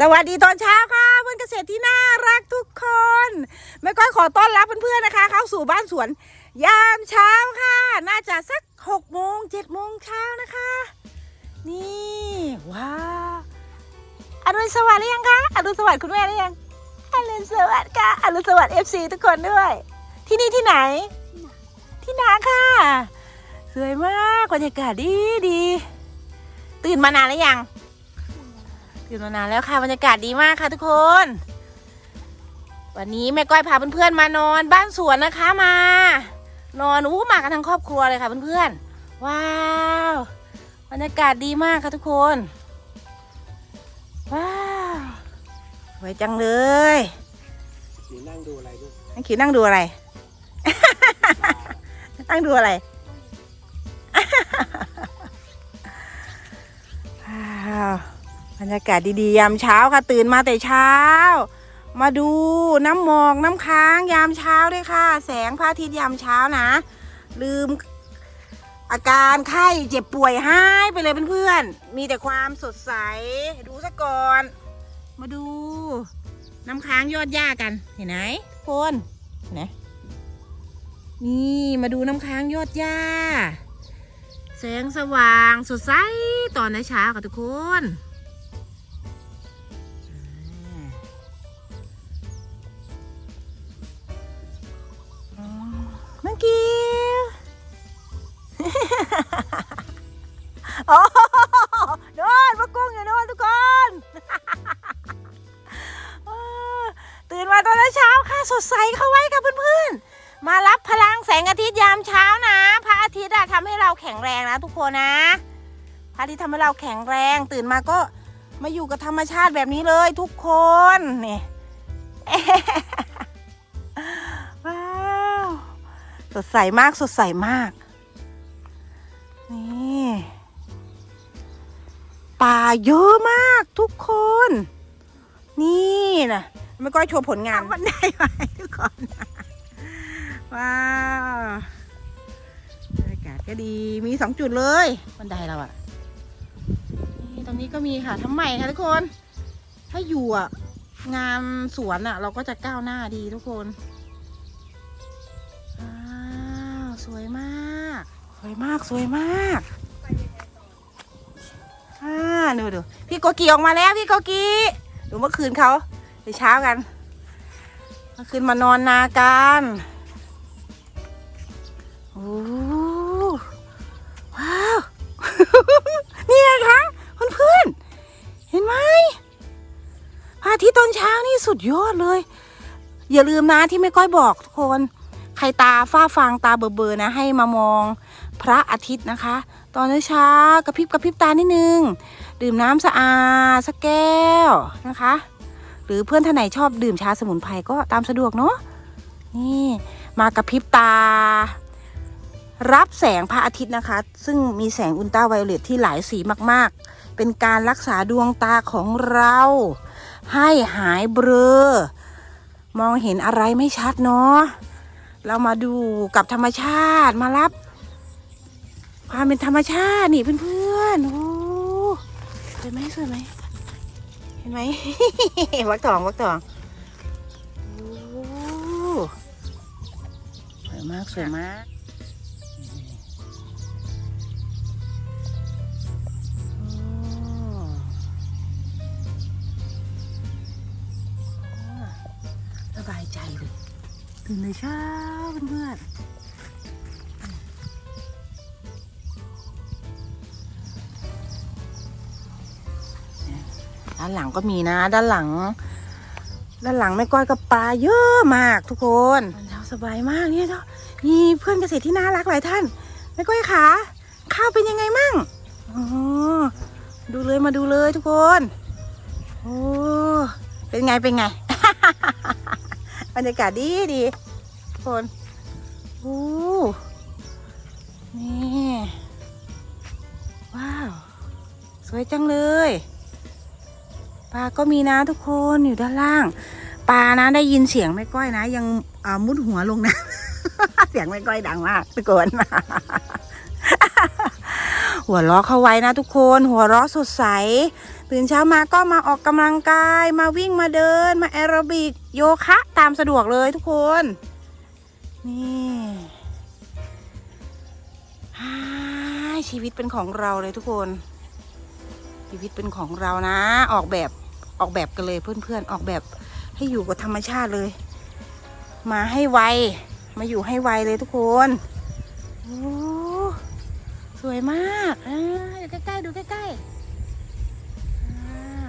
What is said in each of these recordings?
สวัสดีตอนเช้าค่ะเพื่อนเกษตรที่น่ารักทุกคนแม่ก้อยขอต้อนรับเพื่อนๆนะคะ เข้าสู่บ้านสวน ยามเช้าค่ะ น่าจะสักหกโมงเจ็ดโมงเช้านะคะ นี่ว้าวอรุณสวัสดิ์หรือยังคะอรุณสวัสดิ์คุณแม่หรือยังอรุณสวัสดิ์ค่ะอรุณสวัสดิ์เอฟซีทุกคนด้วย ที่นี่ที่ไหน ที่นาค่ะ สวยมากบรรยากาศดีดีตื่นมานานแล้วยัง ตื่นมานานแล้วค่ะบรรยากาศดีมากค่ะทุกคน วันนี้แม่ก้อยพาเพื่อนๆมานอนบ้านสวนนะคะมา นอนอู้มากันทั้งครอบครัวเลยค่ะเพื่อนๆว้าวบรรยากาศดีมากค่ะทุกคนว้าวสวยจังเลยหนูนั่งดูอะไรลูกนังคิวนั่งดูอะไร นั่งดูอะไรว้าว บรรยากาศดีๆ ยามเช้าค่ะตื่นมาแต่เช้า มาดูน้ำหมอกน้ำค้างยามเช้าด้วยค่ะ แสงพระอาทิตย์ยามเช้านะ ลืมอาการไข้เจ็บป่วยหายไปเลยเพื่อนๆ มีแต่ความสดใส ดูซะก่อน มาดู น้ำค้างยอดหญ้ากัน เห็นไหมทุกคนเห็นไหมนี่มาดูน้ำค้างยอดหญ้า แสงสว่างสดใสตอนเช้าค่ะทุกคน เช้าค่ะสดใสเข้าไว้ค่ะเพื่อนๆ มารับพลังแสงอาทิตย์ยามเช้านะ พระอาทิตย์อะทำให้เราแข็งแรงนะทุกคนนะ พระอาทิตย์ทำให้เราแข็งแรงตื่นมาก็มาอยู่กับธรรมชาติแบบนี้เลยทุกคนนี่ว้าวสดใสมากสดใสมาก นี่ป่าเยอะมากทุกคน นี่นะ ไม่ก้อยโชว์ผลงานวันได้ไหมทุกคนว้าวบรรยากาศก็ดีมีสองจุดเลยบันไดเราอะนี่ตรงนี้ก็มีค่ะทำใหม่ค่ะทุกคน ถ้าอยู่อะงานสวนอะเราก็จะก้าวหน้าดีทุกคนว้าวสวยมาก สวยมากสวยมากอ่าดูดูพี่โกกีออกมาแล้วพี่โกกีดูเมื่อคืนเขา ไปเช้ากันเมื่อคืนมานอนนากันโอ้ว้าวนี่ไงคะเพื่อนเห็นไหมพระอาทิตย์ตอนเช้านี่สุดยอดเลย อย่าลืมนะที่ไม่ก้อยบอกทุกคน ใครตาฝ้าฟางตาเบอเบอๆนะ ให้มามองพระอาทิตย์นะคะ ตอนเช้ากระพริบกระพริบตานิดนึง ดื่มน้ำสะอาดสักแก้วนะคะ หรือเพื่อนท่านไหนชอบดื่มชาสมุนไพรก็ตามสะดวกเนาะนี่มากระพริบตา รับแสงพระอาทิตย์นะคะ ซึ่งมีแสงอุลตราไวโอเลตที่หลายสีมากๆ เป็นการรักษาดวงตาของเรา ให้หายเบลอมองเห็นอะไรไม่ชัดเนาะเรามาดูกับธรรมชาติมารับ ความเป็นธรรมชาตินี่เพื่อนๆโอ้สวยไหมสวยไหม ห็นไหม วักทองวักทองสวยมากสวยมากสบายใจเลยตื่นเลยเช้าเพื่อนๆ ด้านหลังก็มีนะ ด้านหลัง ด้านหลังแม่ก้อยกับปลาเยอะมากทุกคนเราสบายมากเนี่ยเนามีเพื่อนเกษตรที่น่ารักหลายท่านแม่ก้อยขาข้าวเป็นยังไงมั่งอ๋อดูเลยมาดูเลยทุกคนโอ้เป็นไงเป็นไงบรรยากาศดีดีทุกคนโอ้นี่ ว้าว สวยจังเลย ปลาก็มีนะทุกคนอยู่ด้านล่าง ปลานะได้ยินเสียงแม่ก้อยนะ ยังมุดหัวลงนะเสียงแม่ก้อยดังมากทุกคนหัวเราะเข้าไว้นะทุกคนหัวเราะสดใส ตื่นเช้ามาก็มาออกกำลังกาย มาวิ่งมาเดิน มาแอโรบิกโยคะตามสะดวกเลยทุกคน นี่ชีวิตเป็นของเราเลยทุกคน ชีวิตเป็นของเรานะ ออกแบบ ออกแบบกันเลยเพื่อนๆออกแบบให้อยู่กับธรรมชาติเลย มาให้ไวมาอยู่ให้ไวเลยทุกคนโอ้สวยมากอ่าอยู่ใกล้ๆดูใกล้ๆอ่า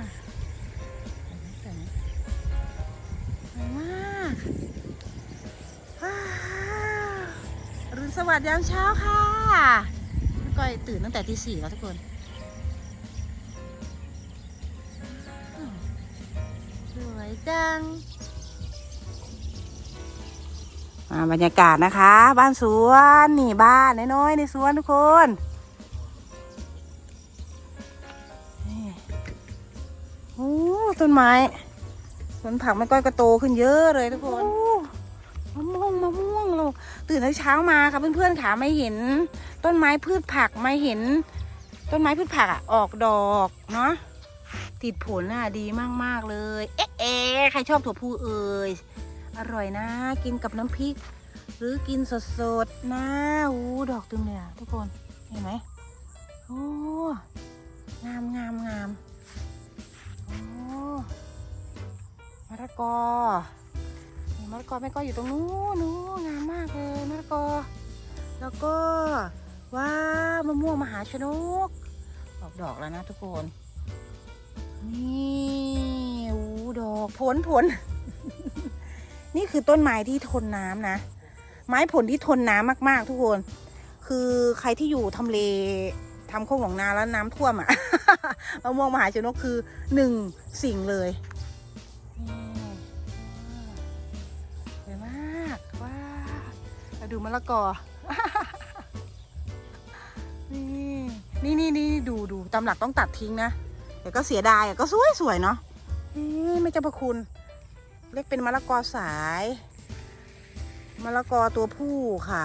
สวยไหมสวยมากว้าวอรุณสวัสดิ์ยามเช้าค่ะก้อยตื่นตั้งแต่ตีสี่แล้วทุกคน วยจังมาบรรยากาศนะคะ บ้านสวนนี่บ้านน้อยๆในสวนทุกคนโอ้ต้นไม้สวนผักไม่ก้อยก็โตขึ้นเยอะเลยทุกคนมะม่วงมะม่วงเราตื่นแต่เช้ามาค่ะเพื่อนๆค่ะไม่เห็น ต้นไม้พืชผักไม่เห็น ต้นไม้พืชผักอะออกดอกเนาะ ติดผลน่ะดีมากๆเลย เอ๊ะเอ๊ะใครชอบถั่วพูเอ่ยอร่อยนะ กินกับน้ำพริก หรือกินสดๆนะอู้ดอกตึมเลยอะทุกคนเห็นไหมโอ้งามงามงามโอ้มะละกอนี่มะละกอแม่ก็อยู่ตรงนู้นนู้งามมากเลยมะละกอ แล้วก็ว้าวมะม่วงมหาชนกออกดอกแล้วนะทุกคน นี่อู้ดอกผลผล นี่คือต้นไม้ที่ทนน้ำนะ ไม้ผลที่ทนน้ำมาก ๆ ทุกคน คือใครที่อยู่ทำเลทำโค้งหลงนาแล้วน้ำท่วมอะมะม่วงมหาชนกคือหนึ่งสิ่งเลยนี่สวยมากว้าวเราดูมะละกอ นี่นี่นี่ดูดูตำหลักต้องตัดทิ้งนะ แต่ก็เสียดายอะก็สวยสวยเนาะนี่ไม่เจ้าพระคุณ เล็กเป็นมะละกอสายมะละกอตัวผู้ค่ะ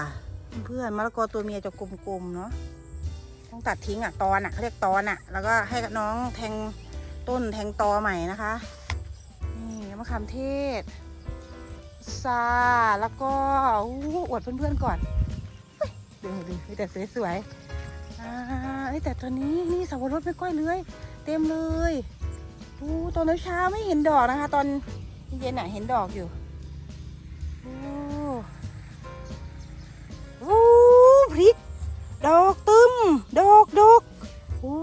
เพื่อนมะละกอตัวเมียจะกลมๆเนาะต้องตัดทิ้งอะตอนอะเขาเรียกตอนอะ แล้วก็ให้น้องแทงต้นแทงตอใหม่นะคะ นี่มะขามเทศซาแล้วก็อู้อวดเพื่อนๆก่อนเฮ้ยดูดูแต่สวยๆอ่าเอ้แต่ตัวนี้นี่สาวรสไม่ก้อยเลย เต็มเลยอู้ตอนเช้าๆไม่เห็นดอกนะคะ ตอนเย็นๆอะเห็นดอกอยู่โอ้โอ้พริก ดอกตึมดอกดอกโอ้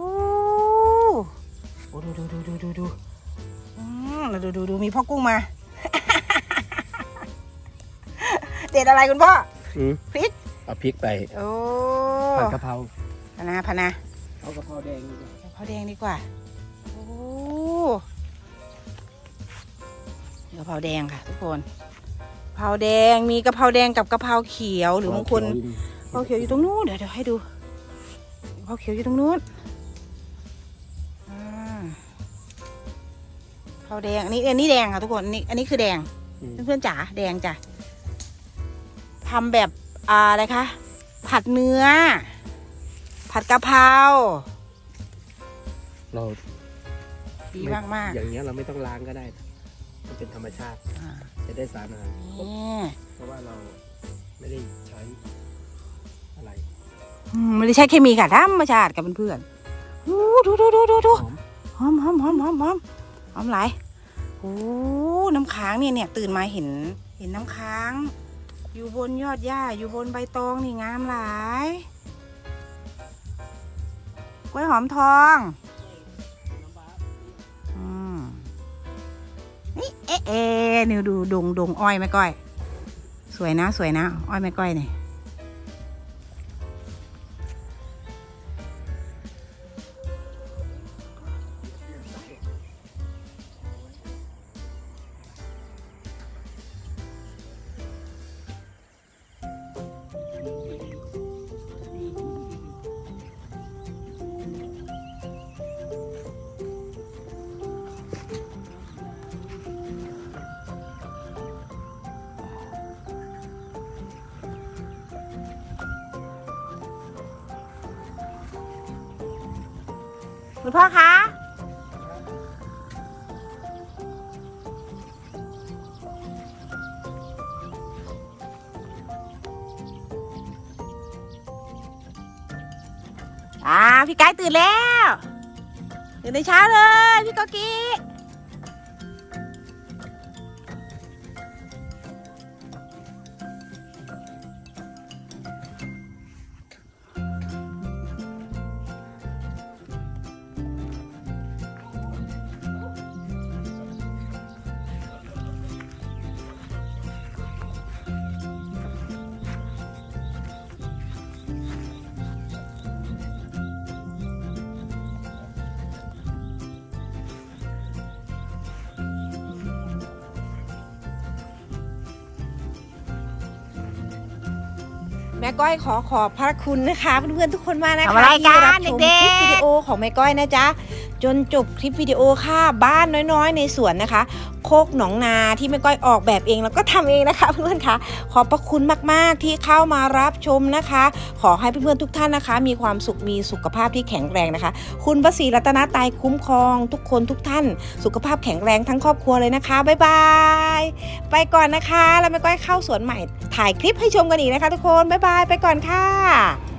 โอ้ดูดูดูดูดูดูอืมดูดูดูมีพ่อกุ้งมา เด็ดอะไรคุณพ่ออืมพริกเอาพริกไปโอ้ผัดกะเพราพะนาพะนาเอากะเพราแดงดีกว่า กะเพราแดงดีกว่า โอ้กะเพราแดงค่ะ ทุกคนกะเพราแดงมีกะเพราแดงกับกะเพราเขียวหรือบางคนกะเพราเขียวอยู่ตรงนู้นเดี๋ยวเดี๋ยวให้ดูกะเพราเขียวอยู่ตรงนู้นอ่ากะเพราแดงอันนี้อันนี้แดงค่ะทุกคนอันนี้อันนี้คือแดงอืมเพื่อนๆจ๋าแดงจ้ะทำแบบอ่าอะไรคะผัดเนื้อ ผัดกะเพรา เราดีมากมากอย่างเงี้ยเราไม่ต้องล้างก็ได้นะมันเป็นธรรมชาติๆอ่าจะได้สารอาหารครบนี่เพราะว่าเราไม่ได้ใช้อะไรอืมไม่ได้ใช้เคมีค่ะธรรมชาติกับเพื่อนๆอู้ดูดูดูดูดูหอมหอมหอมหอมหอมหอมหอมหลายโอ้น้ำค้างเนี่ยเนี่ยตื่นมาเห็นเห็นน้ำค้าง อยู่บนยอดหญ้าอยู่บนใบตองนี่งามหลายกล้วยหอมทอง เอ๊ะเอ๊ะนิวดูดงดงอ้อยแม่ก้อย สวยนะ สวยนะ อ้อยแม่ก้อยเนี่ย คุณพ่อคะอ่าพี่กายตื่นแล้วตื่นในเช้าเลย พี่กอกี้ แม่ก้อยขอขอบพระคุณนะคะเพื่อนๆทุกคนมากนะคะทำอะไรกันที่รับชมเด็กๆคลิปวิดีโอของแม่ก้อยนะจ๊ะ จนจบคลิปวิดีโอค่ะ บ้านน้อยๆ ในสวนนะคะ โคกหนองนาที่แม่ก้อยออกแบบเองแล้วก็ทำเองนะคะเพื่อนๆคะขอบพระคุณมากๆที่เข้ามารับชมนะคะ ขอให้เพื่อนๆทุกท่านนะคะ มีความสุขมีสุขภาพที่แข็งแรงนะคะ คุณพระศรีรัตนตรัยคุ้มครอง ทุกคนทุกท่าน สุขภาพแข็งแรงทั้งครอบครัวเลยนะคะบ๊ายบายไปก่อนนะคะแล้วแม่ก้อยเข้าสวนใหม่ถ่ายคลิปให้ชมกันอีกนะคะ ทุกคนบ๊ายบายไปก่อนค่ะ